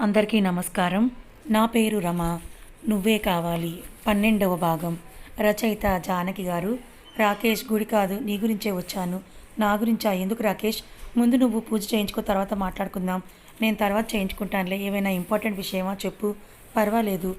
అందరికీ నమస్కారం. నా పేరు రమ. నువ్వే కావాలి. పన్నెండవ భాగం. రచయిత జానకి గారు రాకేష్ గుడి కాదు నీ గురించే వచ్చాను. నా గురించా ఎందుకు రాకేష్? ముందు నువ్వు పూజ చేయించుకో తర్వాత మాట్లాడుకుందాం. నేను తర్వాత చేయించుకుంటానులే. ఏమైనా ఇంపార్టెంట్ విషయమా చెప్పు. పర్వాలేదు.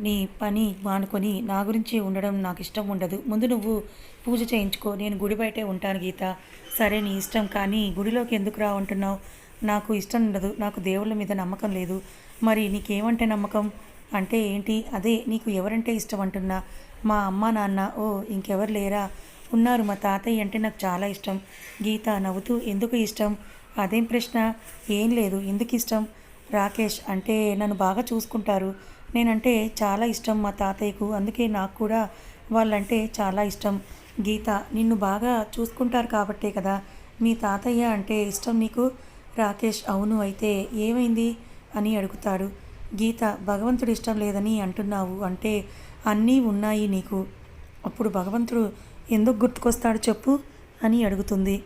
నీ పని మానుకొని నా గురించి ఉండడం నాకు ఇష్టం ఉండదు. ముందు నువ్వు పూజ చేయించుకో. నేను గుడి బయటే ఉంటాను గీత. సరే నీ ఇష్టం. కానీ గుడిలోకి ఎందుకు రా ఉంటున్నావు నాకు ఇష్టం ఉండదు నాకు దేవుళ్ళ మీద నమ్మకం లేదు. మరి నీకేమంటే నమ్మకం? అంటే ఏంటి? అదే నీకు ఎవరంటే ఇష్టం అంటున్నా? మా అమ్మ నాన్న ఓ ఇంకెవరు లేరా? ఉన్నారు మా తాతయ్య అంటే నాకు చాలా ఇష్టం. గీత నవ్వుతూ ఎందుకు ఇష్టం? అదేం ప్రశ్న? ఏం లేదు ఎందుకు ఇష్టం? రాకేష్ అంటే నన్ను బాగా చూసుకుంటారు. నేనంటే చాలా ఇష్టం మా తాతయ్యకు అందుకే నాకు కూడా వాళ్ళంటే చాలా ఇష్టం. గీత నిన్ను బాగా చూసుకుంటారు కాబట్టే కదా? మీ తాతయ్య అంటే ఇష్టం నీకు? రాకేష్ అవును అయితే ఏమైంది? అని అడుగుతాడు. గీత భగవంతుడు ఇష్టం లేదని అంటున్నావు అంటే అన్నీ ఉన్నాయి నీకు. అప్పుడు భగవంతుడు ఎందుకు గుర్తుకొస్తాడు చెప్పు? అని అడుగుతుంది.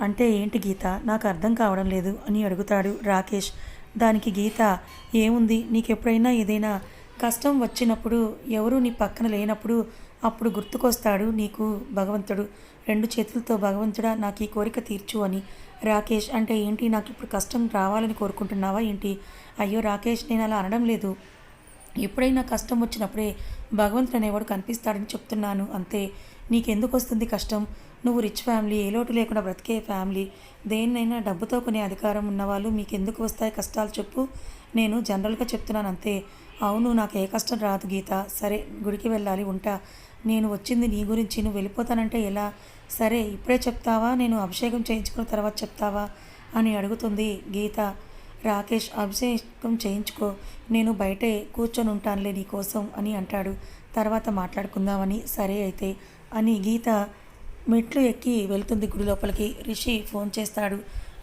అంటే ఏంటి గీత? నాకు అర్థం కావడం లేదు అని అడుగుతాడు రాకేష్. దానికి గీత ఏముంది? నీకు ఎప్పుడైనా ఏదైనా కష్టం వచ్చినప్పుడు ఎవరు నీ పక్కన లేనప్పుడు అప్పుడు గుర్తుకొస్తాడు నీకు భగవంతుడు. రెండు చేతులతో భగవంతుడా నాకు ఈ కోరిక తీర్చు అని. రాకేష్ అంటే ఏంటి? నాకు ఇప్పుడు కష్టం రావాలని కోరుకుంటున్నావా ఏంటి? అయ్యో రాకేష్ నేను అలా అనడం లేదు. ఎప్పుడైనా కష్టం వచ్చినప్పుడే భగవంతుడు అనేవాడు కనిపిస్తాడని చెప్తున్నాను. అంతే. నీకెందుకు వస్తుంది కష్టం? నువ్వు రిచ్ ఫ్యామిలీ ఏ లోటు లేకుండా బ్రతికే ఫ్యామిలీ. దేన్నైనా డబ్బుతో కొనే అధికారం ఉన్నవాళ్ళు మీకు ఎందుకు వస్తాయి కష్టాలు చెప్పు. నేను జనరల్గా చెప్తున్నాను అంతే. అవును నాకు ఏ కష్టం రాదు గీత. సరే గుడికి వెళ్ళాలి ఉంటా. నేను వచ్చింది నీ గురించి నువ్వు వెళ్ళిపోతానంటే ఎలా? సరే ఇప్పుడే చెప్తావా? నేను అభిషేకం చేయించుకున్న తర్వాత చెప్తావా? అని అడుగుతుంది గీత. రాకేష్ అభిషేకం చేయించుకో. నేను బయటే కూర్చొని ఉంటానులే నీకోసం అని అంటాడు. తర్వాత మాట్లాడుకుందామని సరే అయితే అని గీత మెట్లు ఎక్కి వెళ్తుంది గుడి లోపలికి. రిషి ఫోన్ చేస్తాడు.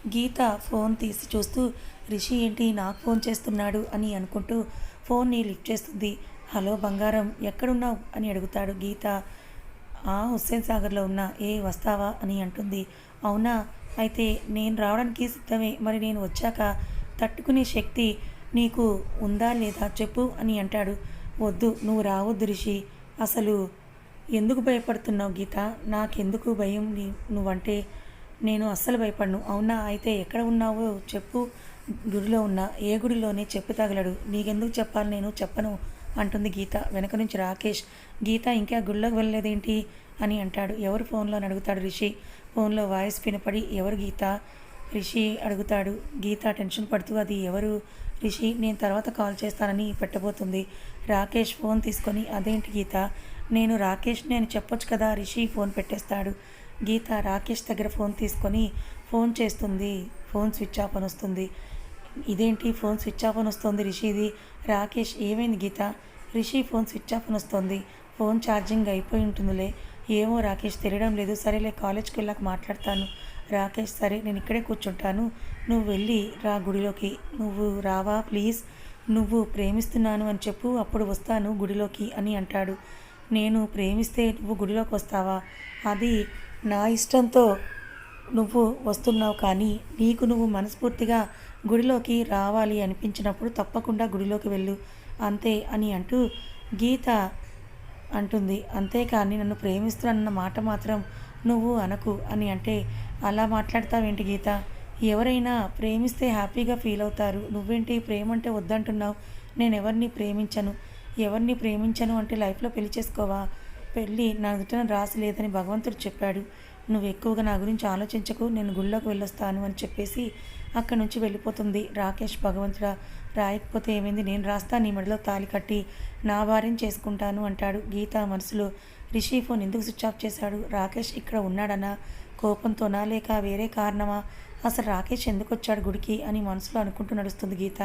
గీత ఫోన్ తీసి చూస్తూ రిషి ఏంటి? నాకు ఫోన్ చేస్తున్నాడు అని అనుకుంటూ ఫోన్ని లిఫ్ట్ చేస్తుంది. హలో బంగారం ఎక్కడున్నావు? అని అడుగుతాడు గీత. ఆ హుస్సేన్ సాగర్లో ఉన్నా ఏ వస్తావా? అని అంటుంది. అవునా? అయితే నేను రావడానికి సిద్ధమే. మరి నేను వచ్చాక తట్టుకునే శక్తి నీకు ఉందా లేదా చెప్పు అని అంటాడు. వద్దు నువ్వు రావద్దు రిషి. అసలు ఎందుకు భయపడుతున్నావు గీత? నాకెందుకు భయం నీ? నువ్వంటే నేను అస్సలు భయపడను. అవునా? అయితే ఎక్కడ ఉన్నావో చెప్పు. గుడిలో ఉన్నా ఏ గుడిలోనే చెప్పు తగలడు. నీకెందుకు చెప్పాలి నేను? చెప్పను. అంటుంది గీత. వెనక నుంచి రాకేష్ గీత ఇంకా గుడిలోకి వెళ్ళలేదేంటి? అని అంటాడు. ఎవరు ఫోన్లో? అని అడుగుతాడు రిషి. ఫోన్లో వాయిస్ వినపడి ఎవరు గీత? రిషి అడుగుతాడు. గీత టెన్షన్ పడుతూ అది ఎవరు? రిషి నేను తర్వాత కాల్ చేస్తానని పెట్టబోతుంది. రాకేష్ ఫోన్ తీసుకొని అదేంటి గీత? నేను రాకేష్ని నేను చెప్పొచ్చు కదా? రిషి ఫోన్ పెట్టేస్తాడు. గీత రాకేష్ దగ్గర ఫోన్ తీసుకొని ఫోన్ చేస్తుంది. ఫోన్ స్విచ్ ఆఫ్ అని వస్తుంది. ఇదేంటి? ఫోన్ స్విచ్ ఆఫ్ అని వస్తుంది రిషిది. రాకేష్ ఏమైంది Geetha? Rishi phone switch off అని వస్తుంది. ఫోన్ ఛార్జింగ్ అయిపోయి ఉంటుందిలే. ఏమో రాకేష్ తెలియడం లేదు. సరేలే కాలేజ్కి వెళ్ళాక మాట్లాడతాను. రాకేష్ సరే నేను ఇక్కడే కూర్చుంటాను. నువ్వు వెళ్ళి రా గుడిలోకి. నువ్వు రావా ప్లీజ్? నువ్వు ప్రేమిస్తున్నాను అని చెప్పు అప్పుడు వస్తాను గుడిలోకి అని అంటాడు. నేను ప్రేమిస్తే నువ్వు గుడిలోకి వస్తావా? అది నా ఇష్టంతో నువ్వు వస్తున్నావు కానీ నీకు నువ్వు మనస్ఫూర్తిగా గుడిలోకి రావాలి అనిపించినప్పుడు తప్పకుండా గుడిలోకి వెళ్ళు. అంతే అని అంటూ గీత అంటుంది. అంతేకాని నన్ను ప్రేమిస్తున్నానన్న మాట మాత్రం నువ్వు అనకు అని అంటే అలా మాట్లాడతావేంటి గీత? ఎవరైనా ప్రేమిస్తే హ్యాపీగా ఫీల్ అవుతారు. నువ్వేంటి ప్రేమ అంటే వద్దంటున్నావు? నేను ఎవరిని ప్రేమించను? ఎవరిని ప్రేమించను అంటే లైఫ్లో పెళ్ళి చేసుకోవా? పెళ్ళి నా దుట్టను రాసి లేదని భగవంతుడు చెప్పాడు. నువ్వు ఎక్కువగా నా గురించి ఆలోచించకు నేను గుళ్ళోకి వెళ్ళొస్తాను అని చెప్పేసి అక్కడి నుంచి వెళ్ళిపోతుంది. రాకేష్ భగవంతుడా రాయకపోతే ఏమైంది? నేను రాస్తా నీ మెడలో తాలి కట్టి నా భార్యం చేసుకుంటాను అంటాడు. గీత మనసులో రిషి ఫోన్ ఎందుకు స్విచ్ ఆఫ్ చేశాడు? రాకేష్ ఇక్కడ ఉన్నాడనా? కోపంతోనా లేక వేరే కారణమా? అసలు రాకేష్ ఎందుకు వచ్చాడు గుడికి అని మనసులో అనుకుంటూ నడుస్తుంది గీత.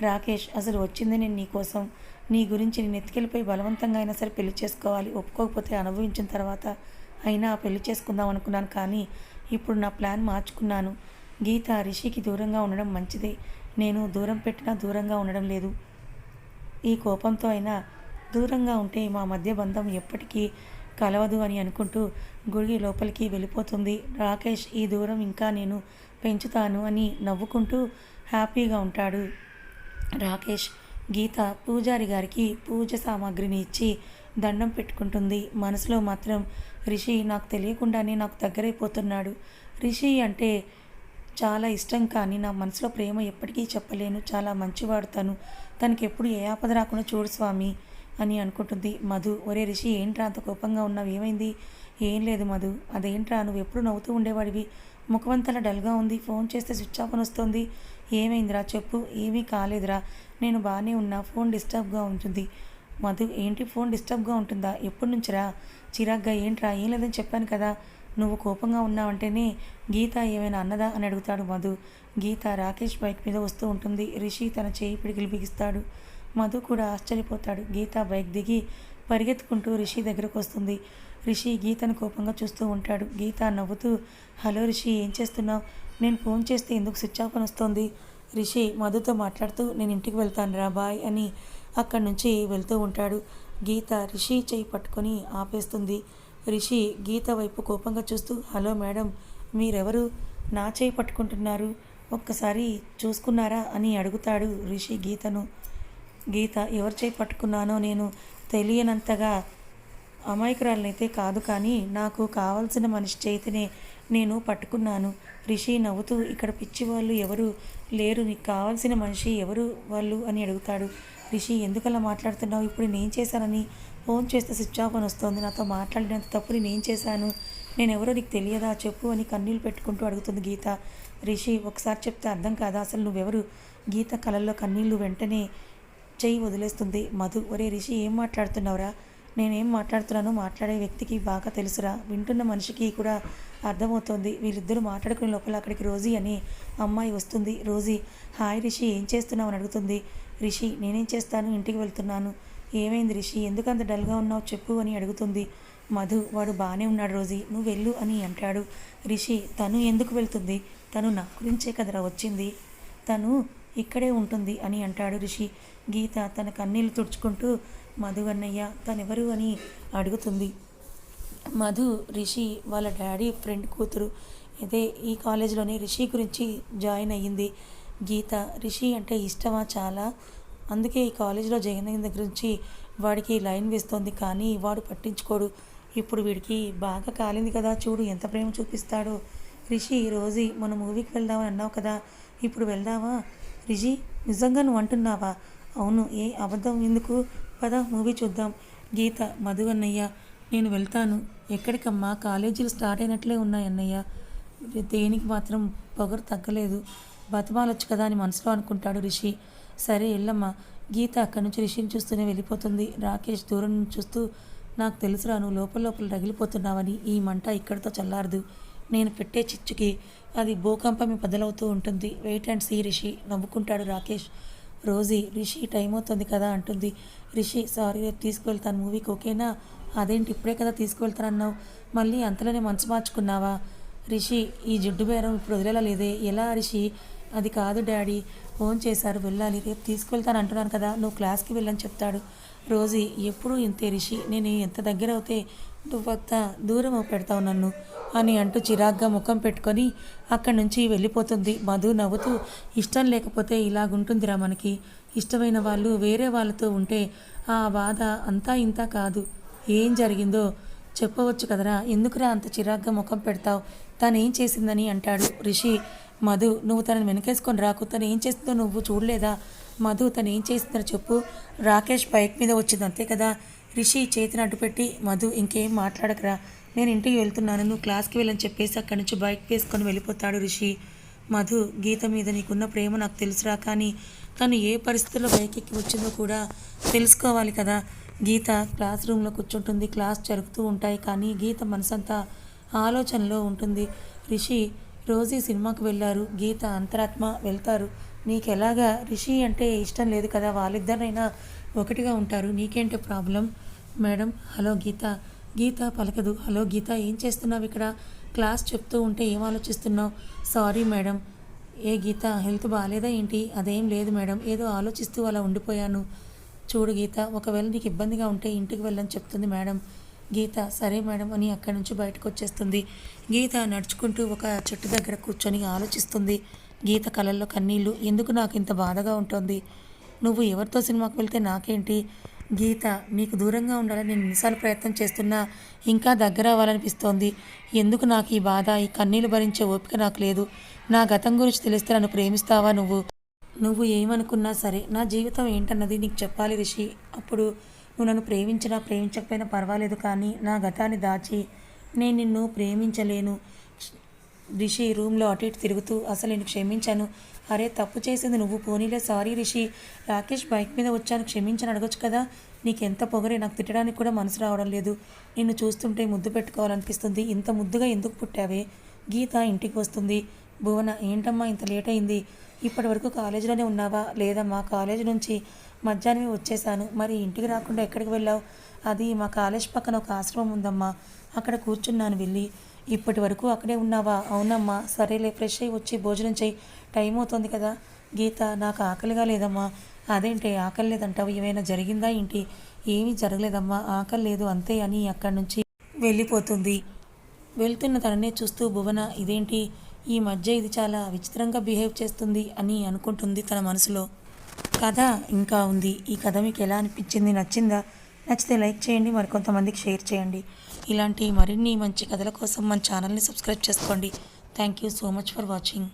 రాకేష్ అసలు వచ్చింది నేను నీకోసం నీ గురించి నేను ఎత్తుకెళ్ళిపోయి బలవంతంగా అయినా సరే పెళ్ళి చేసుకోవాలి. ఒప్పుకోకపోతే అనుభవించిన తర్వాత అయినా పెళ్ళి చేసుకుందాం అనుకున్నాను కానీ ఇప్పుడు నా ప్లాన్ మార్చుకున్నాను. గీత రిషికి దూరంగా ఉండడం మంచిదే. నేను దూరం పెట్టినా దూరంగా ఉండడం లేదు. ఈ కోపంతో అయినా దూరంగా ఉంటే మా మధ్య బంధం ఎప్పటికీ కలవదు అని అనుకుంటూ గుడి లోపలికి వెళ్ళిపోతుంది. రాకేష్ ఈ దూరం ఇంకా నేను పెంచుతాను అని నవ్వుకుంటూ హ్యాపీగా ఉంటాడు. రాకేష్ గీత పూజారి గారికి పూజ సామాగ్రిని ఇచ్చి దండం పెట్టుకుంటుంది. మనసులో మాత్రం రిషి నాకు తెలియకుండానే నాకు దగ్గరైపోతున్నాడు. రిషి అంటే చాలా ఇష్టం కానీ నా మనసులో ప్రేమ ఎప్పటికీ చెప్పలేను. చాలా మంచివాడు తను. తనకి ఎప్పుడు ఏ ఆపద రాకుండా చూడు స్వామి అని అనుకుంటుంది మధు. ఒరే రిషి ఏంట్రా అంత కోపంగా ఉన్నావు? ఏమైంది? ఏం లేదు మధు. అదేంట్రా? నువ్వు ఎప్పుడు నవ్వుతూ ఉండేవాడివి? ముఖవంతల డల్గా ఉంది. ఫోన్ చేస్తే స్విచ్ ఆఫ్ అని వస్తుంది. ఏమైందిరా? చెప్పు. ఏమీ కాలేదురా. నేను బాగానే ఉన్నా. ఫోన్ డిస్టర్బ్గా ఉంటుంది. మధు ఏంటి ఫోన్ డిస్టర్బ్గా ఉంటుందా? ఎప్పటి నుంచిరా? చిరాగ్గా ఏంట్రా? ఏం లేదని చెప్పాను కదా. నువ్వు కోపంగా ఉన్నావంటేనే గీత ఏమైనా అన్నదా అని అడుగుతాడు మధు. గీత రాకేష్ బైక్ మీద వస్తూ ఉంటుంది. రిషి తన చేయి పిడికిలు బిగిస్తాడు. మధు కూడా ఆశ్చర్యపోతాడు. గీత బైక్ దిగి పరిగెత్తుకుంటూ రిషి దగ్గరకు వస్తుంది. రిషి గీతను కోపంగా చూస్తూ ఉంటాడు. గీత నవ్వుతూ హలో రిషి ఏం చేస్తున్నావు? నేను ఫోన్ చేస్తే ఎందుకు స్విచ్ ఆఫ్ అని వస్తుంది? రిషి మధుతో మాట్లాడుతూ నేను ఇంటికి వెళ్తాను రా బాయ్ అని అక్కడి నుంచి వెళ్తూ ఉంటాడు. గీత రిషి చేయి పట్టుకొని ఆపేస్తుంది. రిషి గీత వైపు కోపంగా చూస్తూ హలో మేడం మీరెవరు? నా చేయి పట్టుకుంటున్నారు? ఒక్కసారి చూసుకున్నారా? అని అడుగుతాడు రిషి గీతను. గీత ఎవరి చేయి పట్టుకున్నానో నేను తెలియనంతగా అమాయకురాలనైతే కాదు కానీ నాకు కావలసిన మనిషి చేతినే నేను పట్టుకున్నాను. రిషి నవ్వుతూ ఇక్కడ పిచ్చి వాళ్ళు ఎవరు లేరు నీకు కావాల్సిన మనిషి ఎవరు వాళ్ళు అని అడుగుతాడు. రిషి ఎందుకలా మాట్లాడుతున్నావు? ఇప్పుడు నేను చేశానని ఫోన్ చేస్తే స్విచ్ ఆఫ్ అని వస్తుంది. నాతో మాట్లాడినంత తప్పు నేను చేశాను. నేను ఎవరో నీకు తెలియదా? చెప్పు అని కన్నీళ్ళు పెట్టుకుంటూ అడుగుతుంది గీత. రిషి ఒకసారి చెప్తే అర్థం కాదా? అసలు నువ్వెవరు? గీత కళ్ళల్లో కన్నీళ్ళు వెంటనే చెయ్యి వదిలేస్తుంది. మధు ఒరే రిషి ఏం మాట్లాడుతున్నావురా? నేనేం మాట్లాడుతున్నానో మాట్లాడే వ్యక్తికి బాగా తెలుసురా. వింటున్న మనిషికి కూడా అర్థమవుతోంది. వీళ్ళిద్దరూ మాట్లాడుకునే లోపల అక్కడికి రోజీ అని అమ్మాయి వస్తుంది. రోజీ హాయ్ రిషి ఏం చేస్తున్నావు అని అడుగుతుంది. రిషి నేనేం చేస్తాను? ఇంటికి వెళ్తున్నాను. ఏమైంది రిషి? ఎందుకంత డల్గా ఉన్నావు చెప్పు అని అడుగుతుంది. మధు వాడు బాగానే ఉన్నాడు రోజీ. నువ్వు వెళ్ళు అని అంటాడు. రిషి తను ఎందుకు వెళ్తుంది? తను నా గురించే కదరా వచ్చింది. తను ఇక్కడే ఉంటుంది అని అంటాడు రిషి గీత తన కన్నీళ్ళు తుడుచుకుంటూ మధు అన్నయ్య తనెవరు అని అడుగుతుంది. మధు రిషి వాళ్ళ డాడీ ఫ్రెండ్ కూతురు. అదే ఈ కాలేజీలోనే రిషి గురించి జాయిన్ అయ్యింది. గీత రిషి అంటే ఇష్టమా? చాలా. అందుకే ఈ కాలేజీలో జాయిన్ అయిన దగ్గర నుంచి వాడికి లైన్ వేస్తోంది కానీ వాడు పట్టించుకోడు. ఇప్పుడు వీడికి బాగా కాలింది కదా చూడు ఎంత ప్రేమ చూపిస్తాడో. రిషి రోజీ మన మూవీకి వెళ్దామని అన్నావు కదా ఇప్పుడు వెళ్దామా? రిషి నిజంగా నువ్వు అంటున్నావా అవును ఏ అబద్ధం ఎందుకు? పద మూవీ చూద్దాం. గీత మధువన్నయ్య నేను వెళ్తాను. ఎక్కడికమ్మా? కాలేజీలు స్టార్ట్ అయినట్లే ఉన్నాయి అన్నయ్య. దేనికి మాత్రం పొగరు తగ్గలేదు. బతమాలొచ్చు కదా అని మనసులో అనుకుంటాడు రిషి. సరే ఎల్లమ్మా. గీత అక్కడి నుంచి రిషిని చూస్తూనే వెళ్ళిపోతుంది. రాకేష్ దూరం నుంచి చూస్తూ నాకు తెలుసురా నువ్వు లోపల లోపల రగిలిపోతున్నావని ఈ మంట ఇక్కడితో చల్లారదు. నేను పెట్టే చిచ్చుకి అది భూకంపమే పదలవుతూ ఉంటుంది. వెయిట్ అండ్ సీ రిషి నవ్వుకుంటాడు రాకేష్. రోజీ రిషి టైం అవుతుంది కదా అంటుంది. రిషి సారీ రేపు తీసుకువెళ్తాను మూవీకి ఓకేనా? అదేంటి ఇప్పుడే కదా తీసుకువెళ్తానన్నావు? మళ్ళీ అంతలోనే మనసు మార్చుకున్నావా? రిషి ఈ జిడ్డు బేరం ఇప్పుడు వదిలేలా లేదే? ఎలా రిషి? అది కాదు డాడీ. ఫోన్ చేశారు వెళ్ళాలి రేపు తీసుకువెళ్తాను అంటున్నాను కదా. నువ్వు క్లాస్కి వెళ్ళని చెప్తాడు. రోజీ ఎప్పుడూ ఇంతే రిషి. నేను ఎంత దగ్గర అవుతే నువ్వంత దూరం పెడతావు నన్ను అని అంటూ చిరాగ్గా ముఖం పెట్టుకొని అక్కడి నుంచి వెళ్ళిపోతుంది. మధు నవ్వుతూ ఇష్టం లేకపోతే ఇలాగుంటుందిరా మనకి. ఇష్టమైన వాళ్ళు వేరే వాళ్ళతో ఉంటే ఆ బాధ అంతా ఇంత కాదు. ఏం జరిగిందో చెప్పవచ్చు కదరా? ఎందుకురా అంత చిరాగ్గా ముఖం పెడతావు? తను ఏం చేసిందని అంటాడు రిషి. మధు నువ్వు తనని వెనకేసుకొని రాకు తను ఏం చేస్తుందో నువ్వు చూడలేదా? మధు తను ఏం చేస్తుందో చెప్పు. రాకేష్ బైక్ మీద వచ్చింది. అంతే కదా? రిషి చేతిని అడ్డుపెట్టి మధు ఇంకేం మాట్లాడకరా? నేను ఇంటికి వెళ్తున్నాను. నువ్వు క్లాస్కి వెళ్ళని చెప్పేసి అక్కడి నుంచి బైక్ వేసుకొని వెళ్ళిపోతాడు రిషి. మధు గీత మీద నీకున్న ప్రేమ నాకు తెలుసురా. కానీ తను ఏ పరిస్థితుల్లో బైక్ ఎక్కి వచ్చిందో కూడా తెలుసుకోవాలి కదా. గీత క్లాస్ రూమ్లో కూర్చుంటుంది. క్లాస్ జరుగుతూ ఉంటాయి. కానీ గీత మనసంతా ఆలోచనలో ఉంటుంది. రిషి రోజీ సినిమాకు వెళ్ళారు. గీత అంతరాత్మ వెళ్తారు. నీకెలాగా? రిషి అంటే ఇష్టం లేదు కదా? వాళ్ళిద్దరినైనా ఒకటిగా ఉంటారు. నీకేంటి problem? Madam hello Geetha. Geetha పలకదు. Hello Geetha ఏం చేస్తున్నావు ఇక్కడ? క్లాస్ చెప్తూ ఉంటే ఏం ఆలోచిస్తున్నావు? Sorry madam. ఏ గీత హెల్త్ బాగాలేదా ఏంటి? అదేం లేదు మేడం. ఏదో ఆలోచిస్తూ అలా ఉండిపోయాను. చూడు గీత ఒకవేళ నీకు ఇబ్బందిగా ఉంటే ఇంటికి వెళ్ళని చెప్తుంది మేడం. గీత సరే మేడం అని అక్కడి నుంచి బయటకు వచ్చేస్తుంది గీత నడుచుకుంటూ ఒక చెట్టు దగ్గర కూర్చొని ఆలోచిస్తుంది. గీత కళల్లో కన్నీళ్ళు ఎందుకు నాకు ఇంత బాధగా ఉంటుంది? నువ్వు ఎవరితో సినిమాకి వెళ్తే నాకేంటి? గీత మీకు దూరంగా ఉండాలని నేను ఎన్నిసార్లు ప్రయత్నం చేస్తున్నా ఇంకా దగ్గర అవ్వాలనిపిస్తోంది. ఎందుకు నాకు ఈ బాధ ఈ కన్నీళ్ళు భరించే ఓపిక నాకు లేదు. నా గతం గురించి తెలిస్తే నన్ను ప్రేమిస్తావా నువ్వు? నువ్వు ఏమనుకున్నా సరే నా జీవితం ఏంటన్నది నీకు చెప్పాలి రిషి. అప్పుడు నువ్వు నన్ను ప్రేమించినా ప్రేమించకపోయినా పర్వాలేదు కానీ నా గతాన్ని దాచి నేను నిన్ను ప్రేమించలేను. రిషి రూమ్లో అటు ఇటు తిరుగుతూ అసలు నేను క్షమించాను. అరే తప్పు చేసింది నువ్వు పోనీలే సారీ రిషి. రాకేష్ బైక్ మీద వచ్చాను క్షమించని అడగొచ్చు కదా. నీకెంత పొగరే నాకు తిట్టడానికి కూడా మనసు రావడం లేదు. నిన్ను చూస్తుంటే ముద్దు పెట్టుకోవాలనిపిస్తుంది. ఇంత ముద్దుగా ఎందుకు పుట్టావే? గీత ఇంటికి వస్తుంది. భువన ఏంటమ్మా ఇంత లేట్ అయింది? ఇప్పటి వరకు కాలేజీలోనే ఉన్నావా? లేదమ్మా. కాలేజీ నుంచి మధ్యాహ్నమే వచ్చేసాను మరి ఇంటికి రాకుండా ఎక్కడికి వెళ్ళావు? అది మా కాలేజ్ పక్కన ఒక ఆశ్రమం ఉందమ్మా. అక్కడ కూర్చున్నాను వెళ్ళి. ఇప్పటి వరకు అక్కడే ఉన్నావా? అవునమ్మా. సరేలే ఫ్రెష్ అయ్యి వచ్చి భోజనం చేయి టైం అవుతుంది కదా. గీత నాకు ఆకలిగా లేదమ్మా. అదేంటి ఆకలి లేదంటావు? ఏమైనా జరిగిందా ఏంటి? ఏమీ జరగలేదమ్మా. ఆకలి లేదు అంతే అని అక్కడి నుంచి వెళ్ళిపోతుంది. వెళ్తున్న తననే చూస్తూ భువన ఇదేంటి? ఈ మధ్య ఇది చాలా విచిత్రంగా బిహేవ్ చేస్తుంది అని అనుకుంటుంది తన మనసులో. కథ ఇంకా ఉంది. ఈ కథ మీకు ఎలా అనిపించింది? నచ్చిందా? నచ్చితే లైక్ చేయండి. మరి కొంతమందికి షేర్ చేయండి. ఇలాంటి మరిన్ని మంచి కథల కోసం మన ఛానల్ని సబ్స్క్రైబ్ చేసుకోండి. Thank you so much for watching.